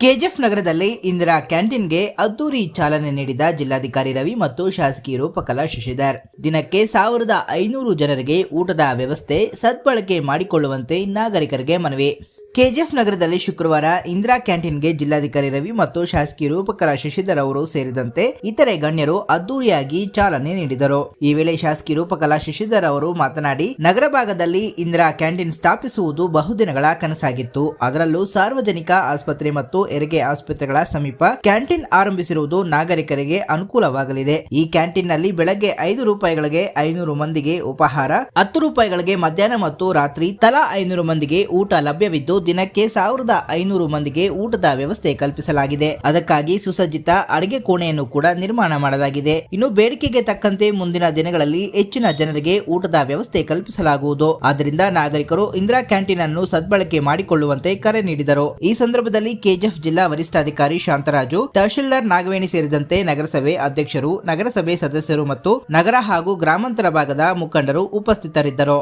KGF ನಗರದಲ್ಲಿ ಇಂದಿರಾ ಕ್ಯಾಂಟೀನ್ಗೆ ಅದ್ದೂರಿ ಚಾಲನೆ ನೀಡಿದ ಜಿಲ್ಲಾಧಿಕಾರಿ ರವಿ ಮತ್ತು ಶಾಸಕಿ ರೂಪಕಲಾ ಶಶಿಧರ್. ದಿನಕ್ಕೆ ಸಾವಿರದ ಐನೂರು ಜನರಿಗೆ ಊಟದ ವ್ಯವಸ್ಥೆ ಸದ್ಬಳಕೆ ಮಾಡಿಕೊಳ್ಳುವಂತೆ ನಾಗರಿಕರಿಗೆ ಮನವಿ. ಕೆಜಿಎಫ್ ನಗರದಲ್ಲಿ ಶುಕ್ರವಾರ ಇಂದಿರಾ ಕ್ಯಾಂಟೀನ್ಗೆ ಜಿಲ್ಲಾಧಿಕಾರಿ ರವಿ ಮತ್ತು ಶಾಸಕಿ ರೂಪಕಲಾ ಶಶಿಧರ್ ಅವರು ಸೇರಿದಂತೆ ಇತರೆ ಗಣ್ಯರು ಅದ್ದೂರಿಯಾಗಿ ಚಾಲನೆ ನೀಡಿದರು. ಈ ವೇಳೆ ಶಾಸಕಿ ರೂಪಕಲಾ ಶಶಿಧರ್ ಅವರು ಮಾತನಾಡಿ, ನಗರ ಭಾಗದಲ್ಲಿ ಇಂದಿರಾ ಕ್ಯಾಂಟೀನ್ ಸ್ಥಾಪಿಸುವುದು ಬಹುದಿನಗಳ ಕನಸಾಗಿತ್ತು. ಅದರಲ್ಲೂ ಸಾರ್ವಜನಿಕ ಆಸ್ಪತ್ರೆ ಮತ್ತು ಹೆರಿಗೆ ಆಸ್ಪತ್ರೆಗಳ ಸಮೀಪ ಕ್ಯಾಂಟೀನ್ ಆರಂಭಿಸಿರುವುದು ನಾಗರಿಕರಿಗೆ ಅನುಕೂಲವಾಗಲಿದೆ. ಈ ಕ್ಯಾಂಟೀನ್ನಲ್ಲಿ ಬೆಳಗ್ಗೆ ಐದು ರೂಪಾಯಿಗಳಿಗೆ ಐನೂರು ಮಂದಿಗೆ ಉಪಹಾರ, ಹತ್ತು ರೂಪಾಯಿಗಳಿಗೆ ಮಧ್ಯಾಹ್ನ ಮತ್ತು ರಾತ್ರಿ ತಲಾ ಐನೂರು ಮಂದಿಗೆ ಊಟ ಲಭ್ಯವಿದ್ದು ದಿನಕ್ಕೆ ಸಾವಿರದ ಐನೂರು ಮಂದಿಗೆ ಊಟದ ವ್ಯವಸ್ಥೆ ಕಲ್ಪಿಸಲಾಗಿದೆ. ಅದಕ್ಕಾಗಿ ಸುಸಜ್ಜಿತ ಅಡಿಗೆ ಕೋಣೆಯನ್ನು ಕೂಡ ನಿರ್ಮಾಣ ಮಾಡಲಾಗಿದೆ. ಇನ್ನು ಬೇಡಿಕೆಗೆ ತಕ್ಕಂತೆ ಮುಂದಿನ ದಿನಗಳಲ್ಲಿ ಹೆಚ್ಚಿನ ಜನರಿಗೆ ಊಟದ ವ್ಯವಸ್ಥೆ ಕಲ್ಪಿಸಲಾಗುವುದು. ಆದ್ದರಿಂದ ನಾಗರಿಕರು ಇಂದಿರಾ ಕ್ಯಾಂಟೀನ್ ಅನ್ನು ಸದ್ಬಳಕೆ ಮಾಡಿಕೊಳ್ಳುವಂತೆ ಕರೆ ನೀಡಿದರು. ಈ ಸಂದರ್ಭದಲ್ಲಿ ಕೆಜಿಎಫ್ ಜಿಲ್ಲಾ ವರಿಷ್ಠಾಧಿಕಾರಿ ಶಾಂತರಾಜು, ತಹಶೀಲ್ದಾರ್ ನಾಗವೇಣಿ ಸೇರಿದಂತೆ ನಗರಸಭೆ ಅಧ್ಯಕ್ಷರು, ನಗರಸಭೆ ಸದಸ್ಯರು ಮತ್ತು ನಗರ ಹಾಗೂ ಗ್ರಾಮಾಂತರ ಭಾಗದ ಮುಖಂಡರು ಉಪಸ್ಥಿತರಿದ್ದರು.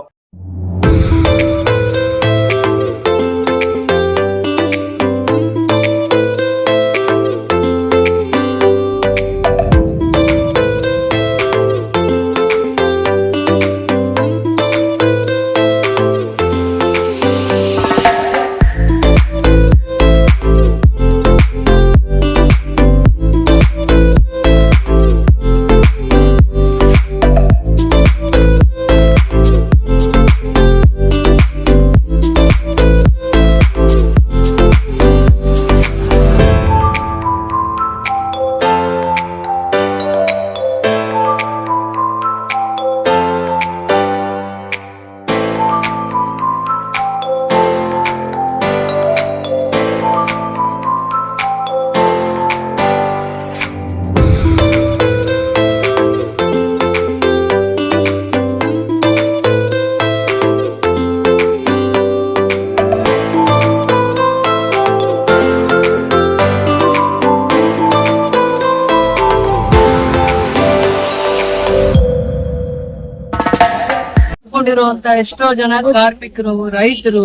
ಕೊಂಡಿರುವಂತ ಎಷ್ಟೋ ಜನ ಕಾರ್ಮಿಕರು, ರೈತರು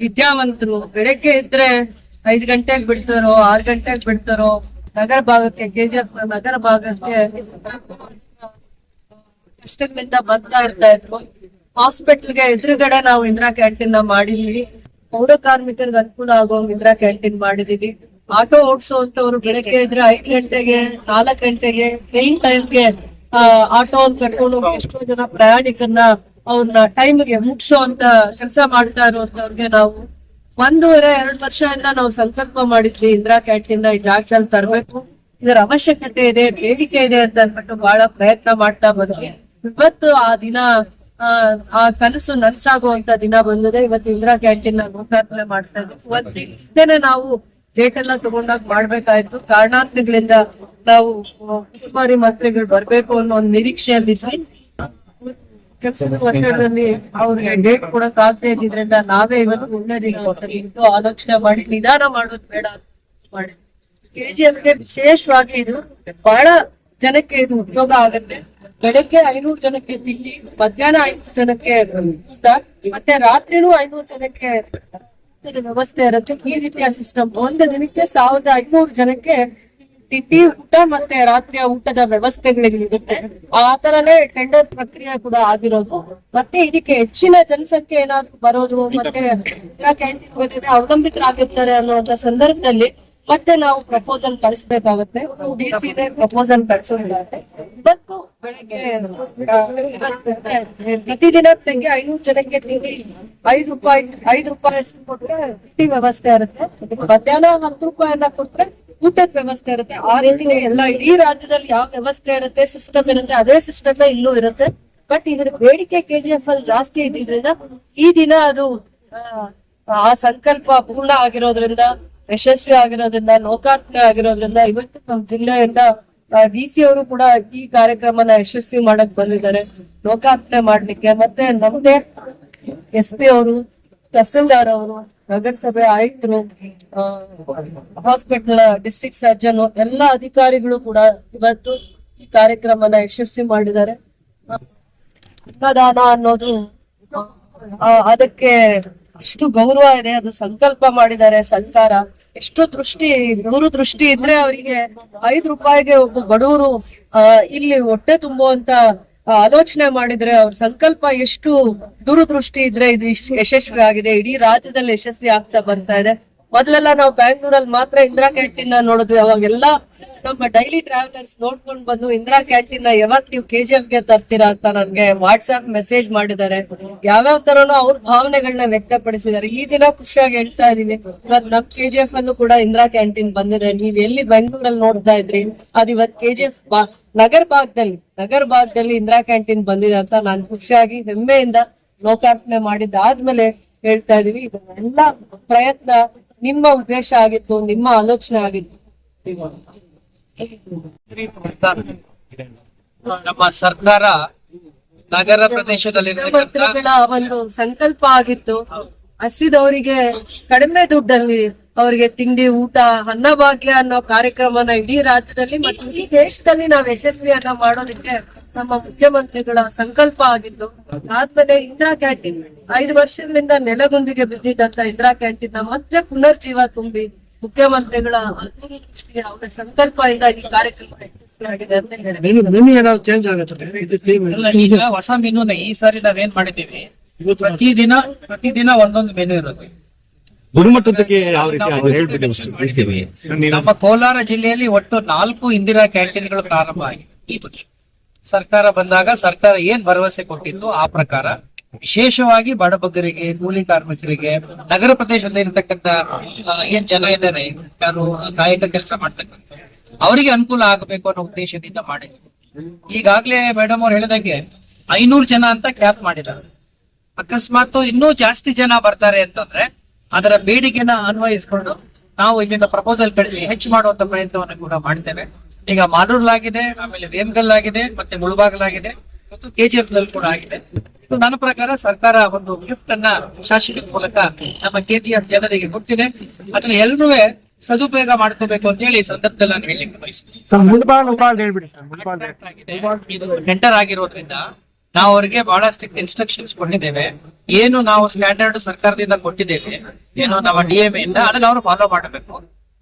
ವಿದ್ಯಾವಂತರು, ಬೆಳಗ್ಗೆ ಇದ್ರೆ ಐದ್ ಗಂಟೆಗೆ ಬಿಡ್ತಾರೋ, ಆರ್ ಗಂಟೆಗೆ ಬಿಡ್ತಾರೋ, ನಗರ ಭಾಗಕ್ಕೆ, ಕೆಜಿಎಫ್ ನಗರ ಭಾಗಕ್ಕೆ ಕಷ್ಟಗಳಿಂದ ಬರ್ತಾ ಇರ್ತಾ ಇದ್ರು. ಹಾಸ್ಪಿಟಲ್ಗೆ ಎದುರುಗಡೆ ನಾವು ಇಂದಿರಾ ಕ್ಯಾಂಟೀನ್ನ ಮಾಡಿದೀವಿ ಪೌರ ಕಾರ್ಮಿಕರಿಗೆ ಅನುಕೂಲ ಆಗೋ ಇಂದಿರಾ ಕ್ಯಾಂಟೀನ್ ಮಾಡಿದೀವಿ ಆಟೋ ಓಡಿಸುವಂತವ್ರು ಬೆಳಗ್ಗೆ ಇದ್ರೆ ಐದ್ ಗಂಟೆಗೆ, ನಾಲ್ಕ್ ಗಂಟೆಗೆ ಟೈಮ್ ಟೈಮ್ಗೆ ಆಟೋ ಕರ್ಕೊಂಡು ಹೋಗಿ ಎಷ್ಟೋ ಜನ ಪ್ರಯಾಣಿಕರನ್ನ ಅವ್ರನ್ನ ಟೈಮ್ಗೆ ಮುಗಿಸೋ ಕೆಲಸ ಮಾಡ್ತಾ ಇರುವಂತವ್ರಿಗೆ ನಾವು ಒಂದೂವರೆ ಎರಡ್ ವರ್ಷದಿಂದ ನಾವು ಸಂಕಲ್ಪ ಮಾಡಿದ್ವಿ ಇಂದಿರಾ ಕ್ಯಾಂಟೀನ್ ಈ ಜಾಗದಲ್ಲಿ ತರಬೇಕು. ಇದರ ಅವಶ್ಯಕತೆ ಇದೆ ಬೇಡಿಕೆ ಇದೆ ಅಂತ ಅಂದ್ಬಿಟ್ಟು ಬಹಳ ಪ್ರಯತ್ನ ಮಾಡ್ತಾ ಬಂದ್ವಿ. ಇವತ್ತು ಆ ದಿನ ಆ, ಕನಸು ನನ್ಸಾಗುವಂತ ದಿನ ಬಂದಿದೆ. ಇವತ್ತು ಇಂದಿರಾ ಕ್ಯಾಂಟೀನ್ನ ಲೋಕಾರ್ಪಣೆ ಮಾಡ್ತಾ ಇದ್ವಿ. ದಿನ ನಾವು ಡೇಟ್ ಎಲ್ಲ ತಗೊಂಡಾಗ ಮಾಡ್ಬೇಕಾಯ್ತು. ಕಾರಣಾಂತರಗಳಿಂದ ನಾವು ಸುಮಾರಿ ಮಾತ್ರೆಗಳು ಬರ್ಬೇಕು ಅನ್ನೋ ಒಂದು ನಿರೀಕ್ಷೆಯಲ್ಲಿದ್ವಿ. ಕೆಲಸದ ಒತ್ತಡದಲ್ಲಿ ಅವ್ರಿಗೆ ಡೇಟ್ ಕೊಡಕ್ ಆಗದೆ ಇದ್ದಿದ್ರಿಂದ ನಾವೇ ಇವತ್ತು ಒಳ್ಳೆ ದಿನ ಅಂತ ನಿಂತು ಆಲೋಚನೆ ಮಾಡಿ, ನಿಧಾನ ಮಾಡೋದು ಬೇಡ ಮಾಡಿ ಕೆಜಿಎಫ್ಗೆ ವಿಶೇಷವಾಗಿ ಇದು ಬಹಳ ಜನಕ್ಕೆ ಇದು ಉಪಯೋಗ ಆಗುತ್ತೆ. ಬೆಳಗ್ಗೆ ಐನೂರು ಜನಕ್ಕೆ ತಿಂಡಿ, ಮಧ್ಯಾಹ್ನ ಐನೂರು ಜನಕ್ಕೆ ಮತ್ತೆ ರಾತ್ರಿನೂ ಐನೂರು ಜನಕ್ಕೆ ವ್ಯವಸ್ಥೆ ಇರುತ್ತೆ. ಈ ರೀತಿಯ ಸಿಸ್ಟಮ್ ಒಂದು ದಿನಕ್ಕೆ ಸಾವಿರದ ಐನೂರು ಜನಕ್ಕೆ ತಿಂಡಿ ಊಟ ಮತ್ತೆ ರಾತ್ರಿಯ ಊಟದ ವ್ಯವಸ್ಥೆಗಳಿರುತ್ತೆ. ಆ ತರನೇ ಟೆಂಡರ್ ಪ್ರಕ್ರಿಯೆ ಕೂಡ ಆಗಿರೋದು. ಮತ್ತೆ ಇದಕ್ಕೆ ಹೆಚ್ಚಿನ ಜನಸಂಖ್ಯೆ ಏನಾದ್ರು ಬರೋದು ಮತ್ತೆ ಕ್ಯಾಂಟೀನ್ ಅವಲಂಬಿತರಾಗಿರ್ತಾರೆ ಅನ್ನುವಂತ ಸಂದರ್ಭದಲ್ಲಿ ಮತ್ತೆ ನಾವು ಪ್ರಪೋಸಲ್ ಕಳಿಸ್ಬೇಕಾಗುತ್ತೆ. ಡಿ ಸಿ ಪ್ರಪೋಸಲ್ ಕಳಿಸೋದಾಗುತ್ತೆ ಬೆಳಗ್ಗೆ ಪ್ರತಿದಿನ ಬೆಳಗ್ಗೆ ಐನೂರು ಜನಕ್ಕೆ ತಿಂಡಿ ಐದು ರೂಪಾಯಿ ಐದು ರೂಪಾಯಿ ಅಷ್ಟು ಕೊಟ್ರೆ ತಿಂಡಿ ವ್ಯವಸ್ಥೆ ಇರುತ್ತೆ. ಮಧ್ಯಾಹ್ನ ಹತ್ತು ರೂಪಾಯಿಯನ್ನ ಕೊಟ್ರೆ ಊಟದ ವ್ಯವಸ್ಥೆ ಇರುತ್ತೆ. ಆ ರೀತಿ ಎಲ್ಲ ಇಡೀ ರಾಜ್ಯದಲ್ಲಿ ಯಾವ ವ್ಯವಸ್ಥೆ ಇರುತ್ತೆ ಸಿಸ್ಟಮ್ ಇರುತ್ತೆ, ಅದೇ ಸಿಸ್ಟಮ್ ಇಲ್ಲೂ ಇರುತ್ತೆ. ಬಟ್ ಇದ್ರ ಬೇಡಿಕೆ ಕೆಜಿಎಫ್ ಅಲ್ಲಿ ಜಾಸ್ತಿ ಇದ್ದಿದ್ರಿಂದ ಈ ದಿನ ಅದು, ಆ ಸಂಕಲ್ಪ ಪೂರ್ಣ ಆಗಿರೋದ್ರಿಂದ, ಯಶಸ್ವಿ ಆಗಿರೋದ್ರಿಂದ, ಲೋಕಾರ್ಪಣೆ ಆಗಿರೋದ್ರಿಂದ ಇವತ್ತು ನಮ್ಮ ಜಿಲ್ಲೆಯಿಂದ ಡಿ ಸಿ ಅವರು ಕೂಡ ಈ ಕಾರ್ಯಕ್ರಮನ ಯಶಸ್ವಿ ಮಾಡಕ್ ಬಂದಿದ್ದಾರೆ. ಲೋಕಾರ್ಪಣೆ ಮಾಡ್ಲಿಕ್ಕೆ. ಮತ್ತೆ ನಮ್ದೇ ಎಸ್ ಪಿ ಅವರು ತಹಸೀಲ್ದಾರ್ ಅವರು ನಗರಸಭೆ ಆಯುಕ್ತರು ಹಾಸ್ಪಿಟಲ್ ಡಿಸ್ಟ್ರಿಕ್ಟ್ ಸರ್ಜನ್ ಎಲ್ಲ ಅಧಿಕಾರಿಗಳು ಕೂಡ ಇವತ್ತು ಈ ಕಾರ್ಯಕ್ರಮನ ಯಶಸ್ವಿ ಮಾಡಿದ್ದಾರೆ. ಅನ್ನದಾನ ಅನ್ನೋದು ಅದಕ್ಕೆ ಅಷ್ಟು ಗೌರವ ಇದೆ, ಅದು ಸಂಕಲ್ಪ ಮಾಡಿದ್ದಾರೆ ಸರ್ಕಾರ. ಎಷ್ಟು ದೃಷ್ಟಿ ದೂರದೃಷ್ಟಿ ಇದ್ರೆ ಅವರಿಗೆ ಐದು ರೂಪಾಯಿಗೆ ಒಬ್ಬ ಬಡವರು ಇಲ್ಲಿ ಹೊಟ್ಟೆ ತುಂಬುವಂತ ಆಲೋಚನೆ ಮಾಡಿದ್ರೆ ಅವ್ರ ಸಂಕಲ್ಪ ಎಷ್ಟು ದೂರದೃಷ್ಟಿ ಇದ್ರೆ ಇದು ಯಶಸ್ವಿ ಆಗಿದೆ ಇಡೀ ರಾಜ್ಯದಲ್ಲಿ ಯಶಸ್ವಿ ಆಗ್ತಾ ಬರ್ತಾ ಇದೆ. ಮೊದಲೆಲ್ಲ ನಾವು ಬ್ಯಾಂಗ್ಳೂರಲ್ಲಿ ಮಾತ್ರ ಇಂದಿರಾ ಕ್ಯಾಂಟೀನ್ ನೋಡಿದ್ವಿ. ಅವಾಗೆಲ್ಲ ನಮ್ಮ ಡೈಲಿ ಟ್ರಾವೆಲರ್ಸ್ ನೋಡ್ಕೊಂಡ್ ಬಂದು ಇಂದಿರಾ ಕ್ಯಾಂಟೀನ್ನ ಯಾವತ್ ನೀವು ಕೆಜಿಎಫ್ಗೆ ತರ್ತೀರಾ ಅಂತ ನನ್ಗೆ ವಾಟ್ಸ್ಆಪ್ ಮೆಸೇಜ್ ಮಾಡಿದ್ದಾರೆ. ಯಾವ್ಯಾವ ತರನು ಅವ್ರ ಭಾವನೆಗಳನ್ನ ವ್ಯಕ್ತಪಡಿಸಿದ್ದಾರೆ. ಈ ದಿನ ಖುಷಿಯಾಗಿ ಹೇಳ್ತಾ ಇದೀನಿ ಇವತ್ ನಮ್ ಕೆಜಿಎಫ್ ಅನ್ನು ಕೂಡ ಇಂದಿರಾ ಕ್ಯಾಂಟೀನ್ ಬಂದಿದೆ. ನೀವ್ ಎಲ್ಲಿ ಬೆಂಗಳೂರಲ್ಲಿ ನೋಡ್ತಾ ಇದ್ರಿ? ಅದ್ ಇವತ್ ಕೆಜಿಎಫ್ ನಗರ ಭಾಗದಲ್ಲಿ ನಗರ ಭಾಗದಲ್ಲಿ ಇಂದಿರಾ ಕ್ಯಾಂಟೀನ್ ಬಂದಿದೆ ಅಂತ ನಾನು ಖುಷಿಯಾಗಿ ಹೆಮ್ಮೆಯಿಂದ ಲೋಕಾರ್ಪಣೆ ಮಾಡಿದ್ದಾದ್ಮೇಲೆ ಹೇಳ್ತಾ ಇದೀವಿ ಇದನ್ನೆಲ್ಲ ಪ್ರಯತ್ನ ನಿಮ್ಮ ಉದ್ದೇಶ ಆಗಿತ್ತು ನಿಮ್ಮ ಆಲೋಚನೆ ಆಗಿತ್ತು ನಮ್ಮ ಸರ್ಕಾರ ನಗರ ಪ್ರದೇಶದಲ್ಲಿ ಒಂದು ಸಂಕಲ್ಪ ಆಗಿತ್ತು ಹಸಿದವರಿಗೆ ಕಡಿಮೆ ದುಡ್ಡಲ್ಲಿ ಅವರಿಗೆ ತಿಂಡಿ ಊಟ ಅನ್ನಭಾಗ್ಯ ಅನ್ನೋ ಕಾರ್ಯಕ್ರಮನ ಇಡೀ ರಾಜ್ಯದಲ್ಲಿ ಮತ್ತು ಇಡೀ ದೇಶದಲ್ಲಿ ನಾವು ಯಶಸ್ವಿಯನ್ನ ಮಾಡೋದಕ್ಕೆ ನಮ್ಮ ಮುಖ್ಯಮಂತ್ರಿಗಳ ಸಂಕಲ್ಪ ಆಗಿದ್ದು ಆದ್ಮೇಲೆ ಇಂದಿರಾ ಕ್ಯಾಂಟೀನ್. ಐದು ವರ್ಷಗಳಿಂದ ನೆಲಗುಂದಿಗೆ ಬಿದ್ದಿದ್ದಂತ ಇಂದಿರಾ ಕ್ಯಾಂಟೀನ್ನ ಮತ್ತೆ ಪುನರ್ಜೀವ ತುಂಬಿ ಮುಖ್ಯಮಂತ್ರಿಗಳ ಸಂಕಲ್ಪ ಅವರ ಸಂಕಲ್ಪದಿಂದ ಈ ಕಾರ್ಯಕ್ರಮ ಯಶಸ್ವಿಯಾಗಿದೆ ಅಂತ ಹೇಳಿದೆ ಇದು ಹೊಸ ಮೀನು ಈ ಸಾರಿ ನಾವೇನ್ ಮಾಡಿದ್ದೀವಿ? ಪ್ರತಿದಿನ ಪ್ರತಿದಿನ ಒಂದೊಂದು ಮೆನು ಇರುತ್ತೆ. ಗುಣಮಟ್ಟದಕ್ಕೆ ಯಾವ ರೀತಿ ನಮ್ಮ ಕೋಲಾರ ಜಿಲ್ಲೆಯಲ್ಲಿ ಒಟ್ಟು ನಾಲ್ಕು ಇಂದಿರಾ ಕ್ಯಾಂಟೀನ್ಗಳು ಪ್ರಾರಂಭ ಆಗಿದೆ ಈ ಸರ್ಕಾರ ಬಂದಾಗ ಸರ್ಕಾರ ಏನ್ ಭರವಸೆ ಕೊಟ್ಟಿತ್ತು ಆ ಪ್ರಕಾರ ವಿಶೇಷವಾಗಿ ಬಡಬಗ್ಗರಿಗೆ ಕೂಲಿ ಕಾರ್ಮಿಕರಿಗೆ ನಗರ ಪ್ರದೇಶದಲ್ಲಿ ಇರತಕ್ಕಂತ ಏನ್ ಜನ ಇದ್ದಾರೆ ಯಾರು ಕಾಯಕ ಕೆಲಸ ಮಾಡ್ತಕ್ಕಂಥ ಅವರಿಗೆ ಅನುಕೂಲ ಆಗಬೇಕು ಅನ್ನೋ ಉದ್ದೇಶದಿಂದ ಮಾಡಿದ್ರು ಈಗಾಗಲೇ ಮೇಡಮ್ ಅವ್ರು ಹೇಳಿದಂಗೆ ಐನೂರು ಜನ ಅಂತ ಕ್ಯಾಪ್ ಮಾಡಿದ್ದಾರೆ. ಅಕಸ್ಮಾತ್ ಇನ್ನೂ ಜಾಸ್ತಿ ಜನ ಬರ್ತಾರೆ ಅಂತಂದ್ರೆ ಅದರ ಬೇಡಿಕೆನ ಅನ್ವಯಿಸ್ಕೊಂಡು ನಾವು ಇಲ್ಲಿಂದ ಪ್ರಪೋಸಲ್ ಕಳಿಸಿ ಹೆಚ್ಚು ಮಾಡುವಂತ ಪ್ರಯತ್ನವನ್ನು ಕೂಡ ಮಾಡ್ತೇವೆ. ಈಗ ಮಾಲೂರ್ಲಾಗಿದೆ ಆಮೇಲೆ ವೇಮಗಲ್ ಆಗಿದೆ ಮತ್ತೆ ಮುಳಬಾಗಲಾಗಿದೆ ಮತ್ತು ಕೆಜಿಎಫ್ನಲ್ಲಿ ಕೂಡ ಆಗಿದೆ. ಇದು ನನ್ನ ಪ್ರಕಾರ ಸರ್ಕಾರ ಒಂದು ಗಿಫ್ಟ್ ಅನ್ನ ಶಾಸಕರ ಮೂಲಕ ನಮ್ಮ ಕೆಜಿಎಫ್ ಜನರಿಗೆ ಕೊಟ್ಟಿದೆ. ಅದನ್ನ ಎಲ್ಲರೂ ಸದುಪಯೋಗ ಮಾಡ್ಕೋಬೇಕು ಅಂತ ಹೇಳಿ ಸಂದರ್ಭದಲ್ಲಿ ನಾನು ಹೇಳಿ ಬಯಸ್ತೀನಿ ಆಗಿದೆ. ಇದು ಟೆಂಡರ್ ಆಗಿರೋದ್ರಿಂದ ನಾವು ಅವರಿಗೆ ಬಹಳಷ್ಟು ಇನ್ಸ್ಟ್ರಕ್ಷನ್ಸ್ ಕೊಟ್ಟಿದ್ದೇವೆ. ಏನು ನಾವು ಸ್ಟ್ಯಾಂಡರ್ಡ್ ಸರ್ಕಾರದಿಂದ ಕೊಟ್ಟಿದ್ದೇವೆ ಏನು ನಮ್ಮ ಡಿಎಂ ಇಂದ ಅದನ್ನ ಅವರು ಫಾಲೋ ಮಾಡಬೇಕು.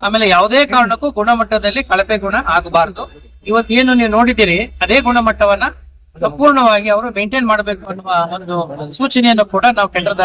ಆಮೇಲೆ ಯಾವುದೇ ಕಾರಣಕ್ಕೂ ಗುಣಮಟ್ಟದಲ್ಲಿ ಕಳಪೆ ಗುಣ ಆಗಬಾರದು. ಇವತ್ತು ಏನು ನೀವು ನೋಡಿದ್ದೀರಿ ಅದೇ ಗುಣಮಟ್ಟವನ್ನ ಸಂಪೂರ್ಣವಾಗಿ ಅವರು ಮೇಂಟೈನ್ ಮಾಡಬೇಕು ಅನ್ನುವ ಒಂದು ಸೂಚನೆಯನ್ನು ಕೂಡ ನಾವು ಟೆಂಡರ್